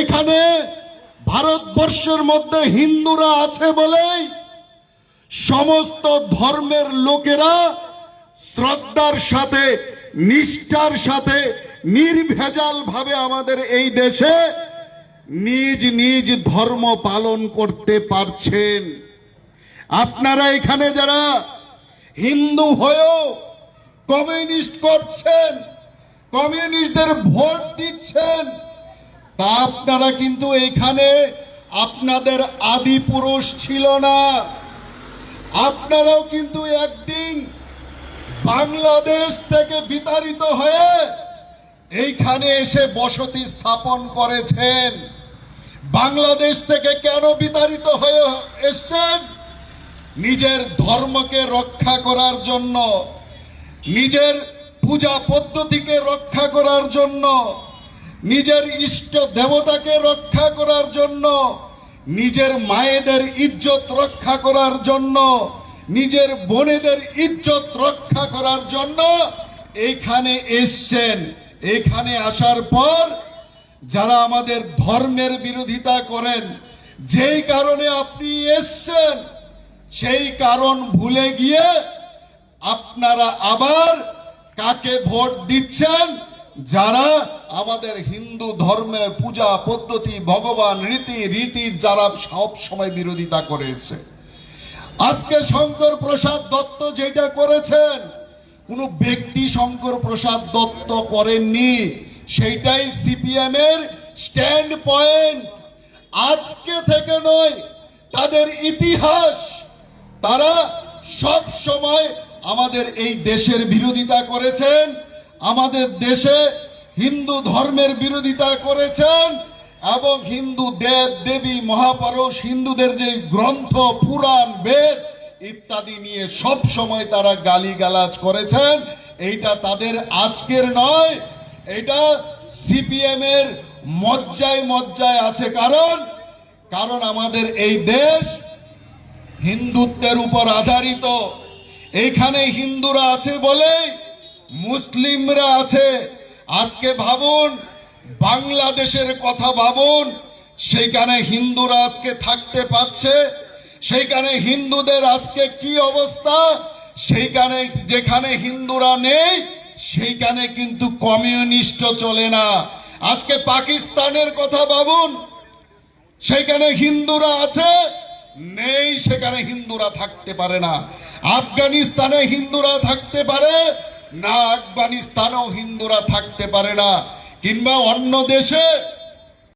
এখানে ভারতবর্ষের মধ্যে হিন্দুরা আছে বলেই সমস্ত ধর্মের লোকেরা শ্রদ্ধার সাথে, নিষ্ঠার সাথে নির্ভেজাল ভাবে আমাদের এই দেশে নিজ নিজ ধর্ম পালন করতে পারছেন। আপনারা এখানে যারা হিন্দু হয়েও কমিউনিস্ট করছেন, কমিউনিস্টদের ভোট দিচ্ছেন আপনারা কিন্তু এখানে আপনাদের আদি পুরুষ ছিল না। আপনারাও কিন্তু একদিন বাংলাদেশ থেকে বিতাড়িত হয়ে এইখানে এসে বসতি স্থাপন করেছেন। বাংলাদেশ থেকে কেন বিতাড়িত হয়ে এসছেন? নিজের ধর্মকে রক্ষা করার জন্য, নিজের পূজা পদ্ধতিকে রক্ষা করার জন্য নিজের ইষ্ট দেবতাকে রক্ষা করার জন্য, নিজের মায়েদের ইজ্জত রক্ষা করার জন্য, নিজের বোনেদের ইজ্জত রক্ষা করার জন্য এইখানে এসছেন। এখানে আসার পর যারা আমাদের ধর্মের বিরোধিতা করেন, যেই কারণে আপনি এসছেন, সেই কারণ ভুলে গিয়ে আপনারা আবার কাকে ভোট দিচ্ছেন যারা আমাদের হিন্দু ধর্মে পূজা পদ্ধতি, ভগবান রীতি, রীতির যারা সব সময় বিরোধিতা করেছে। আজকে শঙ্কর প্রসাদ দত্ত যেটা করেছেন, কোনো ব্যক্তি শঙ্কর প্রসাদ দত্ত করেননি, সেইটাই সিপিএম এর স্ট্যান্ড পয়েন্ট। আজকে থেকে নয়, তাদের ইতিহাস, তারা সব সময় আমাদের এই দেশের বিরোধিতা করেছেন। আমাদের দেশে হিন্দু ধর্মের বিরোধিতা করেছেন এবং হিন্দু দেব, দেবী, মহাপুরুষ, হিন্দুদের যে গ্রন্থ, পুরাণ, বেদ ইত্যাদি নিয়ে সব সময় তারা গালিগালাজ করেছেন। এইটা তাদের আজকের নয় এটা সিপিএম এর মজ্জায় মজ্জায় আছে। কারণ কারণ আমাদের এই দেশ হিন্দুত্বের উপর আধারিত। এখানে হিন্দুরা আছে বলে মুসলিমরা আছে, আজকে ভাবুন, বাংলাদেশের কথা ভাবুন, সেইখানে হিন্দুরা আজকে থাকতে পাচ্ছে সেইখানে হিন্দুদের আজকে কি অবস্থা, সেইখানে যেখানে হিন্দুরা নেই, সেইখানে কিন্তু কমিউনিস্ট চলে না। আজকে পাকিস্তানের কথা ভাবুন সেখানে হিন্দুরা আছে, নেই, সেখানে হিন্দুরা থাকতে পারে না। আফগানিস্তানে হিন্দুরা থাকতে পারে না আফগানিস্তানেও হিন্দুরা থাকতে পারে না কিংবা অন্য দেশে